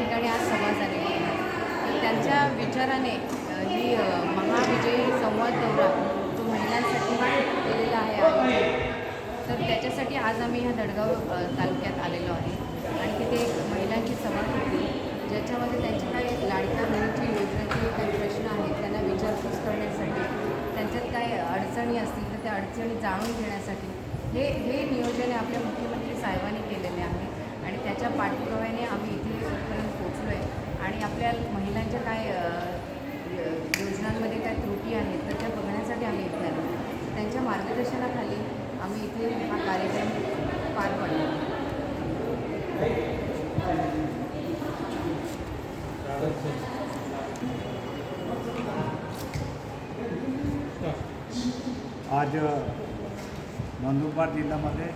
ठिकाणी आज सभा झालेली आहे तर त्यांच्या विचाराने ही महाविजयी संवाद दौरा जो महिलांसाठी केलेला आहे तर त्याच्यासाठी आज आम्ही ह्या दडगाव तालुक्यात आलेलो आहे. आणि तिथे एक महिलांची सभा होती ज्याच्यामध्ये त्यांच्या काही लाडक्या मुलीची योजनेचे काही प्रश्न आहेत त्यांना विचारपूस करण्यासाठी त्यांच्यात काय अडचणी असतील तर त्या अडचणी जाणून घेण्यासाठी हे हे नियोजन आपल्या मुख्यमंत्री साहेबांनी केलेले आहे. आणि त्याच्या पाठपुराव्याने आम्ही इथे पोचलो आहे. आणि आपल्या महिलांच्या काय योजनांमध्ये काय त्रुटी आहेत तर त्या बघण्यासाठी आम्ही इथे आलो त्यांच्या मार्गदर्शनाखाली आम्ही इथे हा कार्यक्रम पार पाडला. आज नंदुरबार जिल्ह्यामध्ये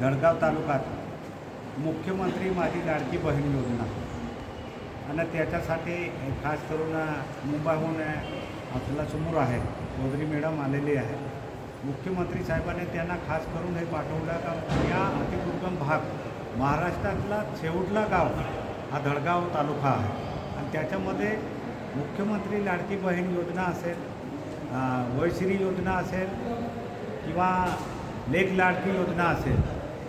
धडगाव तालुक्यात मुख्यमंत्री माझी लाडकी बहीण योजना. आणि त्याच्यासाठी खास करून मुंबईहून आपल्याला समोर आहे चौधरी मॅडम आलेली आहे. मुख्यमंत्री साहेबांनी त्यांना खास करून हे पाठवलं का या अतिदुर्गम भाग महाराष्ट्रातला शेवटला गाव हा धडगाव तालुका आहे. आणि त्याच्यामध्ये मुख्यमंत्री लाडकी बहीण योजना असेल अं, वयश्री योजना असेल किंवा लेख लाडकी योजना असेल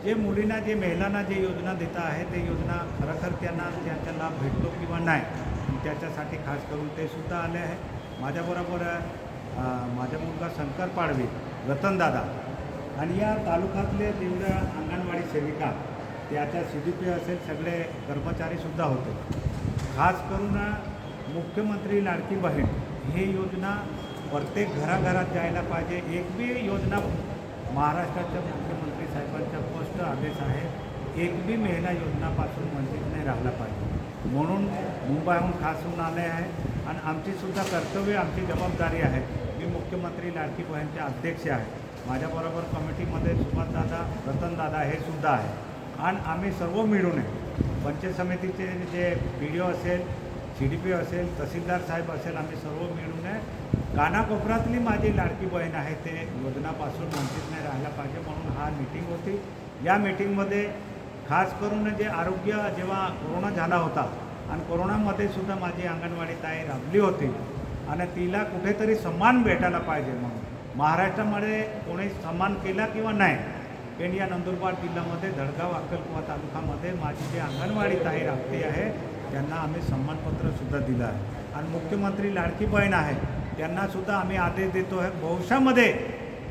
जे मुलींना जे महिलांना जे योजना देता आहे ते योजना खरोखर त्यांना त्यांचा लाभ भेटतो किंवा नाही त्याच्यासाठी खास करून ते सुद्धा आले आहे माझ्याबरोबर माझा मुलगा शंकर पाडवी रतनदादा आणि या तालुक्यातले जेवढ्या अंगणवाडी सेविका त्याच्या सी डी पी असेल सगळे कर्मचारीसुद्धा होते. खास करून मुख्यमंत्री लाडकी बहीण ही योजना प्रत्येक घराघरात जायला पाहिजे. एक बी योजना महाराष्ट्राच्या मुख्यमंत्री साहेबांचा स्पष्ट आदेश आहे एक बी महिला योजनापासून वंचित नाही राहिला पाहिजे. म्हणून मुंबईहून खास होऊन आले आहे आणि आमचीसुद्धा कर्तव्य आमची जबाबदारी आहे. मी मुख्यमंत्री लाडकी बहिणचे अध्यक्ष आहे. माझ्याबरोबर कमिटीमध्ये सुभाषदादा रतनदादा हे सुद्धा आहे आणि आम्ही सर्व मिळून आहे पंचायत समितीचे जे बी डी ओ असेल सी डी पी असेल तहसीलदार साहेब असेल आम्ही सर्व मिळून आहे कानाकोपऱ्यातली माझी लाडकी बहीण आहे ते योजनापासून वंचित नाही राहायला पाहिजे म्हणून हा मीटिंग होती. या मीटिंगमध्ये खास करून जे आरोग्य जेव्हा कोरोना झाला होता आणि कोरोनामध्ये सुद्धा माझी अंगणवाडी ताई राबली होती आणि तिला कुठेतरी सन्मान भेटायला पाहिजे म्हणून. महाराष्ट्रामध्ये कोणी सन्मान केला किंवा नाही पण या नंदुरबार जिल्ह्यामध्ये धडगाव अक्कलकुवा तालुक्यामध्ये माझी जी अंगणवाडी ताई राबती आहे त्यांना आम्ही सन्मानपत्रसुद्धा दिलं आहे. आणि मुख्यमंत्री लाडकी बहीण आहे त्यांनासुद्धा आम्ही आदेश देतो आहे. भविष्यामध्ये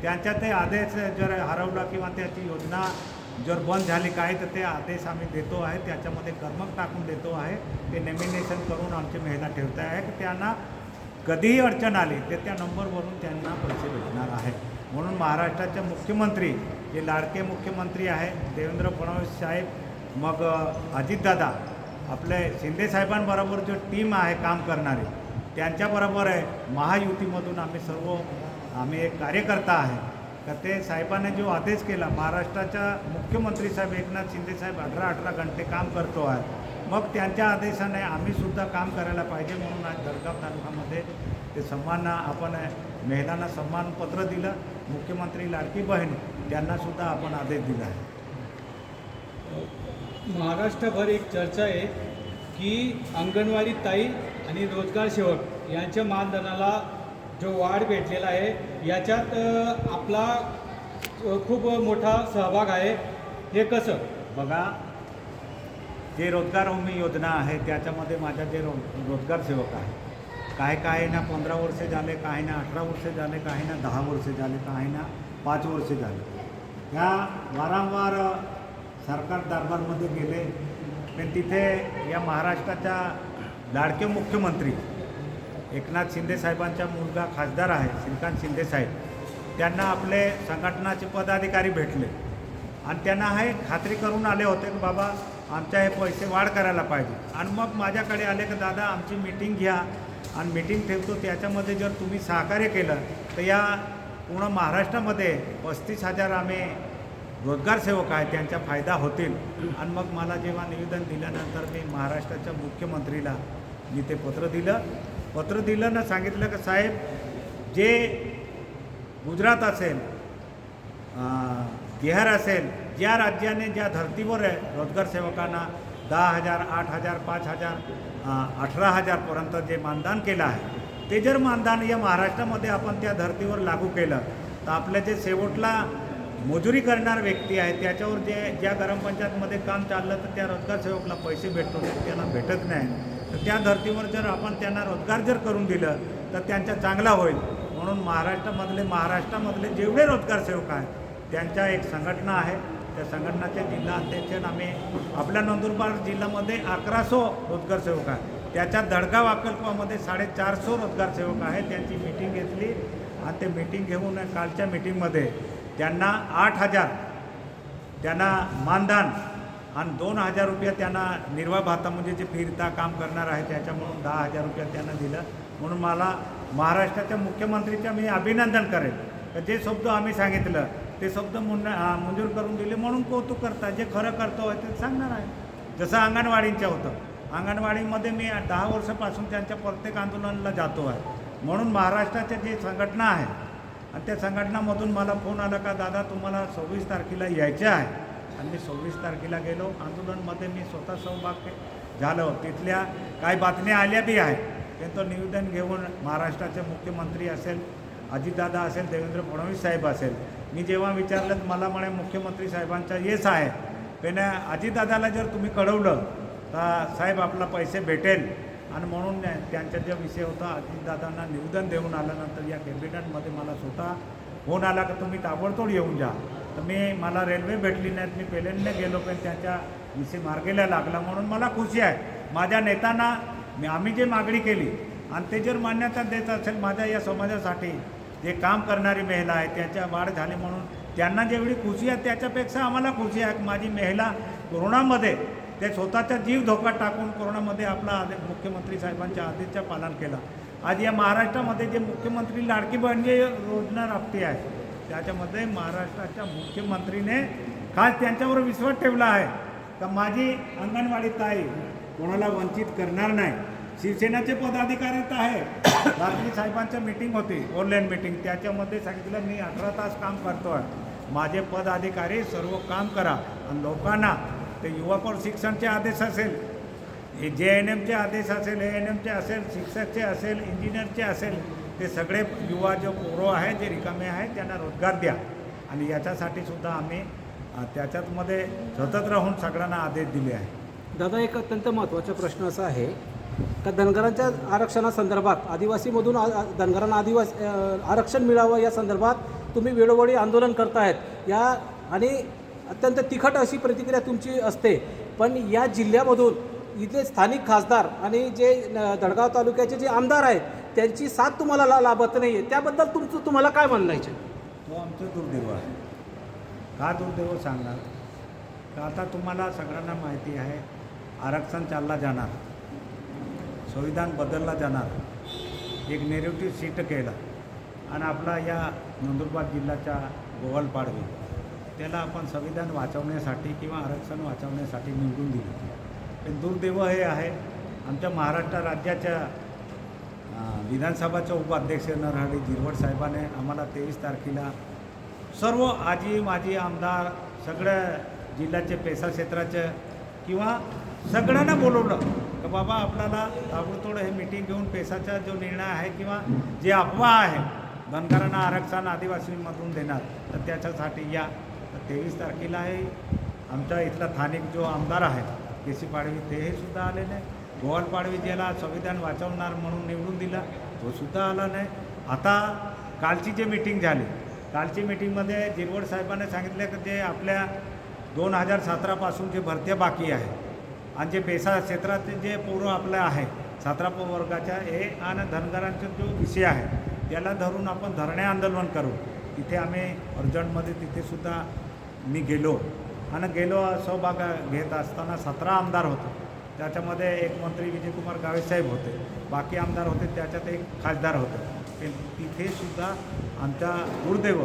त्यांच्या ते आदेश जर हरवला किंवा त्याची योजना जर बंद झाली काय तर ते आदेश आम्ही देतो आहे. त्याच्यामध्ये कर्मक टाकून देतो आहे. ते नॉमिनेशन करून आमची मेहनत ठेवत आहे. की त्यांना कधीही अडचण आली तर त्या नंबरवरून त्यांना पैसे भेटणार आहे. म्हणून महाराष्ट्राचे मुख्यमंत्री जे लाडके मुख्यमंत्री आहे देवेंद्र फडणवीस साहेब मग अजितदादा आपले शिंदेसाहेबांबरोबर जो टीम आहे काम करणारी त्यांच्याबरोबर आहे. महायुतीमधून आम्ही सर्व आम्ही एक कार्यकर्ता आहे. तर ते साहेबांनी जो आदेश केला महाराष्ट्राच्या मुख्यमंत्री साहेब एकनाथ शिंदे साहेब अठरा अठरा घंटे काम करतो आहे. मग त्यांच्या आदेशाने आम्हीसुद्धा काम करायला पाहिजे म्हणून आज जळगाव तालुक्यामध्ये ते सन्मान आपण महिलांना सन्मानपत्र दिलं. मुख्यमंत्री लाडकी बहीण त्यांनासुद्धा आपण आदेश दिला आहे. महाराष्ट्रभर एक चर्चा आहे. की अंगणवाडी ताई आणि रोजगार सेवक यांच्या मानधनाला जो वाढ भेटलेला आहे याच्यात आपला खूप मोठा सहभाग आहे. हे कसं? बघा जे रोजगार हमी योजना आहे त्याच्यामध्ये माझ्या जे रो रोजगार सेवक आहे काय काही ना पंधरा वर्षे झाले काही ना अठरा वर्षे झाले काही ना दहा वर्षे झाले काही ना पाच वर्षे झाले. ह्या वारंवार सरकार दरबारमध्ये गेले आणि तिथे या महाराष्ट्राच्या लाडके मुख्यमंत्री एकनाथ शिंदे साहेबांचा मुलगा खासदार आहे श्रीकांत शिंदे साहेब. त्यांना आपले संघटनाचे पदाधिकारी भेटले. आणि त्यांना हे खात्री करून आले होते की बाबा आमच्या हे पैसे वाढ करायला पाहिजे. आणि मग माझ्याकडे आले की दादा आमची मीटिंग घ्या. आणि मीटिंग ठेवतो. त्याच्यामध्ये जर तुम्ही सहकार्य केलं तर या पूर्ण महाराष्ट्रामध्ये पस्तीस हजार आम्ही रोजगार सेवक आहेत त्यांचा फायदा होतील. आणि मग मला जेव्हा निवेदन दिल्यानंतर मी महाराष्ट्राच्या मुख्यमंत्रीला मी ते पत्र दिलं. पत्र दिलं ना सांगितलं का साहेब जे गुजरात असेल बिहार असेल ज्या राज्याने ज्या धर्तीवर आहे रोजगार सेवकांना दहा हजार आठ हजार पाच हजार अठरा हजारपर्यंत जे मानधन केलं आहे ते जर मानधन या महाराष्ट्रामध्ये आपण त्या धर्तीवर लागू केलं तर आपल्या जे शेवटला मजुरी करणार व्यक्ती आहे त्याच्यावर जे ज्या ग्रामपंचायतमध्ये काम चाललं तर त्या रोजगार सेवकला पैसे भेटतो त्याला त्यांना भेटत नाही. तर त्या धर्तीवर जर आपण त्यांना रोजगार जर करून दिलं तर त्यांचा चांगला होईल. म्हणून महाराष्ट्रामधले महाराष्ट्रामधले जेवढे रोजगार सेवक आहेत त्यांच्या एक संघटना आहे. त्या संघटनाचे जिल्हा अध्यक्ष आम्ही आपल्या नंदुरबार जिल्ह्यामध्ये अकराशो रोजगार सेवक आहे त्याच्या दडगाव अक्कलकोवामध्ये साडेचारसो रोजगार सेवक आहेत. त्यांची मीटिंग घेतली आणि ते मीटिंग घेऊन कालच्या मीटिंगमध्ये त्यांना आठ हजार त्यांना मानधन आणि दोन हजार रुपये त्यांना निर्वाह भाता म्हणजे जे फिरता काम करणार आहे त्याच्यामुळून दहा हजार रुपये त्यांना दिलं. म्हणून मला महाराष्ट्राच्या मुख्यमंत्रीचं मी अभिनंदन करेल. तर जे शब्द आम्ही सांगितलं ते शब्द मुन मंजूर करून दिले. म्हणून कौतुक करता जे खरं करतो आहे ते सांगणार आहे. जसं अंगणवाडींचं होतं. अंगणवाडीमध्ये मी दहा वर्षापासून त्यांच्या प्रत्येक आंदोलनाला जातो आहे. म्हणून महाराष्ट्राच्या जे संघटना आहे आणि त्या संघटनामधून मला फोन आला का दादा तुम्हाला सव्वीस तारखेला यायचं आहे. आणि मी सव्वीस तारखेला गेलो. आंदोलनमध्ये मी स्वतः सहभाग झालो. तिथल्या काही बातम्या आल्या बी आहेत. त्यांचं निवेदन घेऊन महाराष्ट्राचे मुख्यमंत्री असेल अजितदादा असेल देवेंद्र फडणवीस साहेब असेल. मी जेव्हा विचारलं तर मला म्हणे मुख्यमंत्री साहेबांचा येस आहे. पण अजितदादाला जर तुम्ही कळवलं तर साहेब आपला पैसे भेटेल. आणि म्हणून त्यांचा जो विषय होता अजितदादांना निवेदन देऊन आल्यानंतर या कॅबिनेटमध्ये मला स्वतः फोन आला का तुम्ही ताबडतोब येऊन जा. तर मी मला रेल्वे भेटली नाहीत मी पेलेनने गेलो पण त्यांच्या विषय मार्गेला लागला म्हणून मला खुशी आहे. माझ्या नेत्यांना मी आम्ही जे मागणी केली आणि ते जर मान्यता देत असेल माझ्या या समाजासाठी जे काम करणारी महिला आहे त्याच्या वाढ झाली म्हणून त्यांना जेवढी खुशी आहे त्याच्यापेक्षा आम्हाला खुशी आहे. माझी महिला कोरोनामध्ये ते स्वतःचा जीव धोका टाकून कोरोनामध्ये आपला आदे मुख्यमंत्री साहेबांच्या आदेशचा पालन केलं. आज या महाराष्ट्रामध्ये जे मुख्यमंत्री लाडकी बहीण जे योजना राबती आहे त्याच्यामध्ये महाराष्ट्राच्या मुख्यमंत्रीने खास त्यांच्यावर विश्वास ठेवला आहे. का माझी अंगणवाडी ताई कोणाला वंचित करणार नाही? शिवसेनेचे पदाधिकारी तर आहे. रात्री साहेबांचं मीटिंग होती ऑनलाईन मीटिंग त्याच्यामध्ये सांगितलं मी अठरा तास काम करतो आहे माझे पदाधिकारी सर्व काम करा आणि लोकांना ते युवा प्रशिक्षणचे आदेश असेल. हे जे एन एमचे आदेश असेल ए एन एमचे असेल शिक्षकचे असेल इंजिनियरचे असेल ते सगळे युवा जे पोरं आहे जे रिकामे आहेत त्यांना रोजगार द्या. आणि याच्यासाठी सुद्धा आम्ही त्याच्यातमध्ये सतत राहून सगळ्यांना आदेश दिले आहे दादा एक अत्यंत महत्त्वाचा प्रश्न असा आहे का धनगरांच्या आरक्षणासंदर्भात आदिवासीमधून आ- धनगरांना आदिवासी आरक्षण मिळावं या संदर्भात तुम्ही वेळोवेळी आंदोलन करतायत या आणि अत्यंत तिखट अशी प्रतिक्रिया तुमची असते. पण या जिल्ह्यामधून इथले स्थानिक खासदार आणि जे न, दडगाव तालुक्याचे जे आमदार आहेत त्यांची साथ तुम्हाला ला लाभत नाही आहे त्याबद्दल तुमचं तुम्हाला काय म्हणायचं तो आमचं दुर्दैव आहे. का दुर्दैव सांगणार? का आता तुम्हाला सगळ्यांना माहिती आहे आरक्षण चालला जाणार. संविधान बदलला जाणार. एक नेरेटिव्ह सीट केला. आणि आपला या नंदुरबार जिल्ह्याच्या गोवलपाडवी. त्याला आपण संविधान वाचवण्यासाठी किंवा आरक्षण वाचवण्यासाठी निवडून दिलं पण दुर्दैव हे आहे आमच्या महाराष्ट्र राज्याच्या विधानसभाच्या उपाध्यक्ष नरहरी झिरवड साहेबाने आम्हाला तेवीस तारखेला सर्व आजी माजी आमदार सगळ्या जिल्ह्याचे पेसा क्षेत्राचे किंवा सगळ्यांना बोलवलं की बाबा आपल्याला ताबडतोड हे मिटिंग घेऊन पेसाचा जो निर्णय आहे किंवा जे अफवा आहे धनगरांना आरक्षण आदिवासीमधून देणार तर त्याच्यासाठी या तेवीस तारखेला आहे. आमच्या इथला स्थानिक जो आमदार आहे केसी पाडवी तेही सुद्धा आले नाही. गोवाल पाडवी ज्याला संविधान वाचवणार म्हणून निवडून दिला तो सुद्धा आला नाही. आता कालची जी मीटिंग झाली कालची मीटिंगमध्ये जिरवड साहेबांनी सांगितलं की जे आपल्या दोन हजार सतरापासून जे भरत्या बाकी आहे आणि जे पेसा क्षेत्राचे जे पोरं आपलं आहे सतरा वर्गाच्या हे आणि धनगरांचा जो विषय आहे त्याला धरून आपण धरणे आंदोलन करू. तिथे आम्ही अर्जंटमध्ये तिथेसुद्धा मी गेलो. आणि गेलो सहभाग घेत असताना सतरा आमदार होते. त्याच्यामध्ये एक मंत्री विजयकुमार गावेसाहेब होते. बाकी आमदार होते त्याच्यात एक खासदार होते. तिथे सुद्धा आमच्या दुर्दैव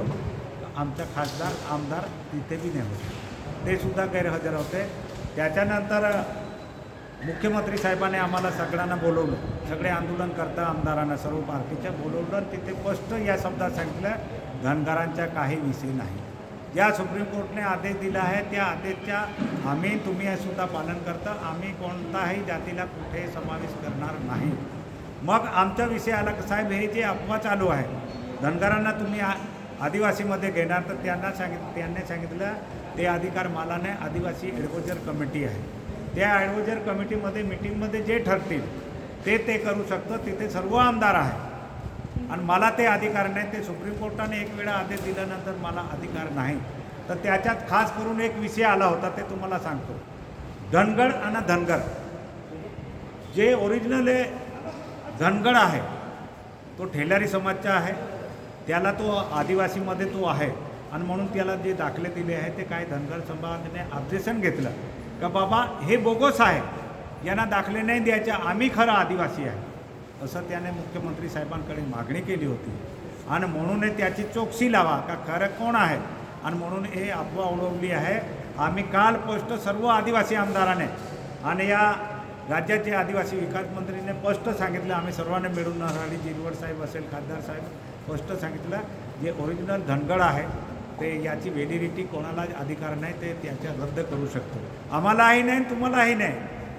आमचा खासदार आमदार तिथे बी नाही होते. ते सुद्धा गैरहजर होते. त्याच्यानंतर मुख्यमंत्री साहेबाने आम्हाला सगळ्यांना बोलवलं. सगळे आंदोलनकर्ता आमदारांना सर्व पार्टीच्या बोलवलं. आणि तिथे स्पष्ट या शब्दात सांगितलं धनगरांच्या काही विषय नाही. ज्या सुप्रीम कोर्टने आदेश दिला आहे. त्या आदेशच्या आम्ही तुम्ही हे सुद्धा पालन करता. आम्ही कोणताही जातीला कुठे समावेश करणार नाही. मग आमचा विषय आला साहेब हे जे अफवा चालू आहे धनगरांना तुम्ही आ- आदिवासीमध्ये घेणार तर त्यांना सांगित त्यांनी सांगितलं ते अधिकार मालाने नाही. आदिवासी ॲडव्हायझर कमिटी आहे. त्या ॲडव्हायझर कमिटीमध्ये मिटिंगमध्ये जे ठरतील ते ते करू शकतं. तिथे सर्व आमदार आहे आणि मला ते अधिकार नाही ते सुप्रीम कोर्टाने एक वेळा आदेश दिल्यानंतर मला अधिकार नाही. तर त्याच्यात खास करून एक विषय आला होता ते तुम्हाला सांगतो. धनगड आणि धनगर. जे ओरिजिनल धनगड आहे तो ठेलारी समाजचा आहे. त्याला तो आदिवासीमध्ये तो आहे. आणि म्हणून त्याला जे दाखले दिले आहे ते काय धनगर समाजाने ऑब्जेक्शन घेतलं. का बाबा हे बोगस आहे. यांना दाखले नाही द्यायचे. आम्ही खरं आदिवासी आहे. असं त्याने मुख्यमंत्री साहेबांकडे मागणी केली होती. आणि म्हणून त्याची चौकशी लावा का खरं कोण आहे? आणि म्हणून हे अफवा उडवली आहे. आम्ही काल पोस्ट सर्व आदिवासी आमदाराने आणि या राज्याचे आदिवासी विकास मंत्रीने स्पष्ट सांगितलं. आम्ही सर्वांनी मिळून नरहरी जिरवड साहेब असेल खासदार साहेब स्पष्ट सांगितलं जे ओरिजिनल धनगड आहे ते याची व्हॅलिडिटी कोणाला अधिकार नाही ते त्याच्या रद्द करू शकतो. आम्हालाही नाही तुम्हालाही नाही.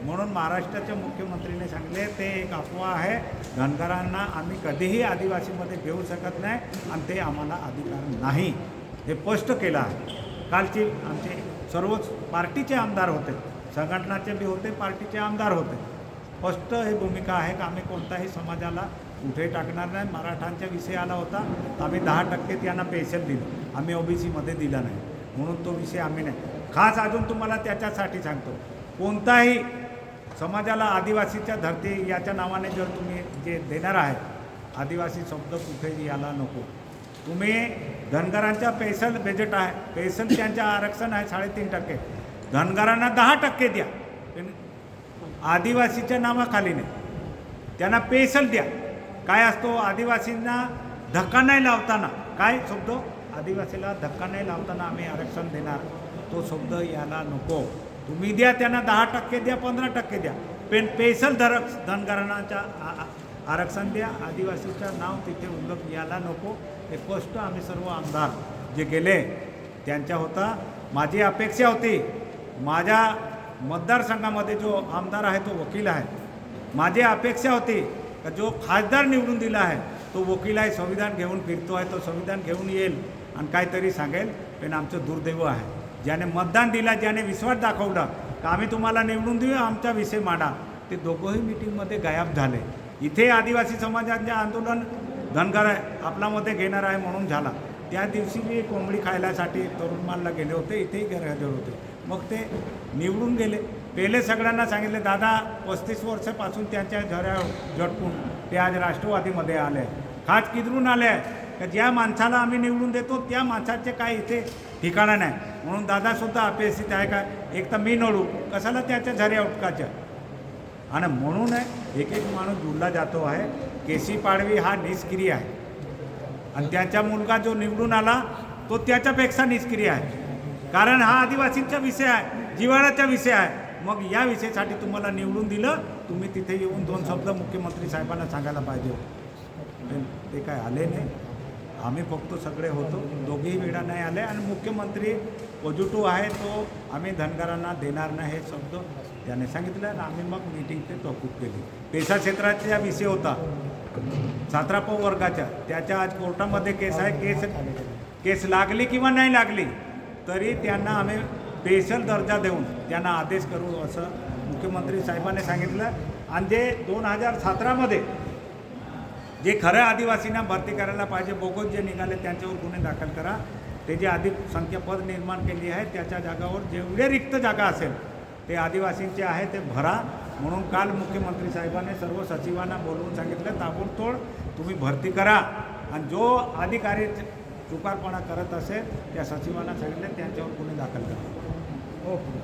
म्हणून महाराष्ट्राच्या मुख्यमंत्रीने सांगले ते एक अफवा आहे. धनगरांना आम्ही कधीही आदिवासीमध्ये घेऊ शकत नाही आणि ते आम्हाला अधिकार नाही. हे स्पष्ट केलं आहे. कालचे आमचे सर्वच पार्टीचे आमदार होते. संघटनाचे बी होते पार्टीचे आमदार होते. स्पष्ट ही भूमिका आहे की आम्ही कोणताही समाजाला कुठे टाकणार नाही. मराठांच्या विषय आला होता तर आम्ही दहा टक्के त्यांना पेन्शन दिलं. आम्ही ओबीसीमध्ये दिला नाही. म्हणून तो विषय आम्ही नाही. खास अजून तुम्हाला त्याच्यासाठी सांगतो. कोणताही समाजाला आदिवासीच्या धरती याच्या नावाने जर तुम्ही जे देणार आहे आदिवासी शब्द कुठेही याला नको. तुम्ही धनगरांच्या पेसल बजेट आहे पेसल त्यांच्या आरक्षण आहे साडेतीन टक्के. धनगरांना दहा टक्के द्या. आदिवासीच्या नावाखाली नाही. त्यांना पेसल द्या. काय असतो? आदिवासींना धक्का नाही लावताना. काय शब्द? आदिवासीला धक्का नाही लावताना आम्ही आरक्षण देणार. तो शब्द याला नको. तुम्ही द्या त्यांना दहा टक्के द्या पंधरा टक्के द्या. पण पेसल धरक धनगरणाच्या आ- आरक्षण द्या. आदिवासीचं नाव तिथे उल्लेख यायला नको. हे स्पष्ट आम्ही सर्व आमदार जे गेले त्यांच्या होता. माझी अपेक्षा होती माझ्या मतदारसंघामध्ये जो आमदार आहे तो वकील आहे. माझी अपेक्षा होती का जो खासदार निवडून दिला आहे तो वकील आहे संविधान घेऊन फिरतो आहे तो संविधान घेऊन येईल आणि काहीतरी सांगेल. पण आमचं दुर्दैव आहे. ज्याने मतदान दिला ज्याने विश्वास दाखवला का आम्ही तुम्हाला निवडून देऊ आमचा विषय मांडा. ते दोघंही मिटिंगमध्ये गायब झाले. इथे आदिवासी समाजाचे आंदोलन धनगर आहे आपल्यामध्ये घेणार आहे म्हणून झाला. त्या दिवशी मी कोंबडी खायल्यासाठी तरुणमालला गेले होते इथेही गैरहजर होते. मग ते निवडून गेले. पहिले सगळ्यांना सांगितले दादा पस्तीस वर्षापासून त्यांच्या झऱ्या झटकून ते आज राष्ट्रवादीमध्ये आले. खास किदरून आले? का ज्या माणसाला आम्ही निवडून देतो त्या माणसाचे काय इथे ठिकाणं नाही. म्हणून दादासुद्धा अपेक्षित आहे का? एक तर मी नडू. कशाला त्याच्या झऱ्या उठकाच्या आणि म्हणून एक एक माणूस दूरला जातो आहे. केसी पाडवी हा निष्क्रिय आहे. आणि त्याचा मुलगा जो निवडून आला तो त्याच्यापेक्षा निष्क्रिय आहे. कारण हा आदिवासींचा विषय आहे जिवाळ्याचा विषय आहे. मग या विषयासाठी तुम्हाला निवडून दिलं तुम्ही तिथे येऊन दोन शब्द मुख्यमंत्री साहेबांना सांगायला पाहिजे ते काय आले नाही? आम्ही फक्त सगळे होतो. दोघेही वेळा नाही आले आणि मुख्यमंत्री पॉझिटिव्ह आहे तो आम्ही धनगरांना देणार नाही हे शब्द त्याने सांगितलं आणि आम्ही मग मीटिंग ते तहकूब केली. पेशा क्षेत्राचा विषय होता. सातराप वर्गाच्या त्याच्या आज कोर्टामध्ये केस आहे केस केस लागली किंवा नाही लागली तरी त्यांना आम्ही स्पेशल दर्जा देऊन त्यांना आदेश करू असं मुख्यमंत्री साहेबांनी सांगितलं. आणि जे दोन हजार सतरामध्ये जे खऱ्या आदिवासींना भरती करायला पाहिजे बोगस जे निघाले त्यांच्यावर गुन्हे दाखल करा. ते जे अधिक संख्या पद निर्माण केली आहे त्याच्या जागावर जेवढे रिक्त जागा असेल ते आदिवासींचे आहे ते भरा. म्हणून काल मुख्यमंत्री साहेबांनी सर्व सचिवांना बोलवून सांगितलं ताबडतोड तुम्ही भरती करा. आणि जो अधिकारी चुकारपणा करत असेल त्या सचिवांना सांगितलं त्यांच्यावर गुन्हे दाखल करा. ओके.